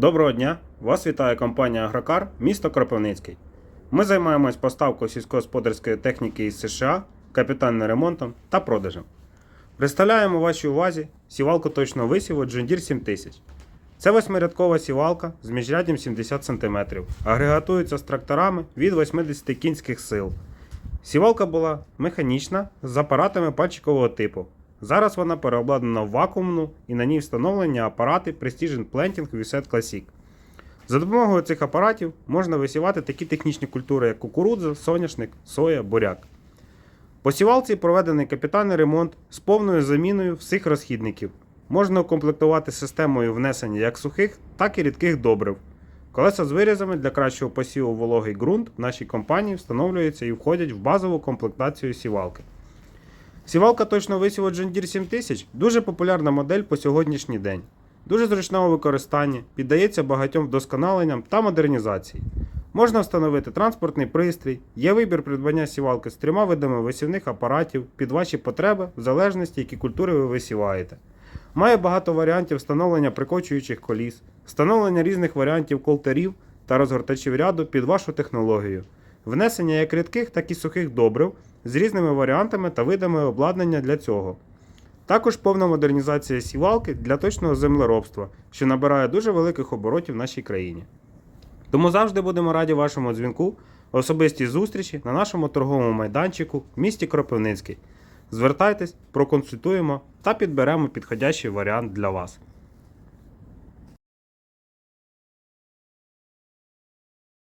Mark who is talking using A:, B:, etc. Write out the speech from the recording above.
A: Доброго дня! Вас вітає компанія Агрокар, місто Кропивницький. Ми займаємось поставкою сільськогосподарської техніки із США, капітальним ремонтом та продажем. Представляємо вашій увазі сівалку точного висіву Deere 7000. Це восьмирядкова сівалка з міжряддям 70 см. Агрегатується з тракторами від 80 кінських сил. Сівалка була механічна з апаратами пальчикового типу. Зараз вона переобладнана в вакуумну і на ній встановлені апарати Precision Planting Reset Classic. За допомогою цих апаратів можна висівати такі технічні культури, як кукурудза, соняшник, соя, буряк. По сівалці проведений капітальний ремонт з повною заміною всіх розхідників. Можна укомплектувати системою внесення як сухих, так і рідких добрив. Колеса з вирізами для кращого посіву вологий ґрунт в нашій компанії встановлюються і входять в базову комплектацію сівалки. Сівалка точно висіву John Deere 7000 дуже популярна модель по сьогоднішній день. Дуже зручна у використанні, піддається багатьом вдосконаленням та модернізації. Можна встановити транспортний пристрій, є вибір придбання сівалки з трьома видами висівних апаратів під ваші потреби, в залежності, які культури ви висіваєте. Має багато варіантів встановлення прикочуючих коліс, встановлення різних варіантів колтерів та розгортачів ряду під вашу технологію, внесення як рідких, так і сухих добрив з різними варіантами та видами обладнання для цього. Також повна модернізація сівалки для точного землеробства, що набирає дуже великих оборотів в нашій країні. Тому завжди будемо раді вашому дзвінку, особистій зустрічі на нашому торговому майданчику в місті Кропивницький. Звертайтесь, проконсультуємо та підберемо підходящий варіант для вас.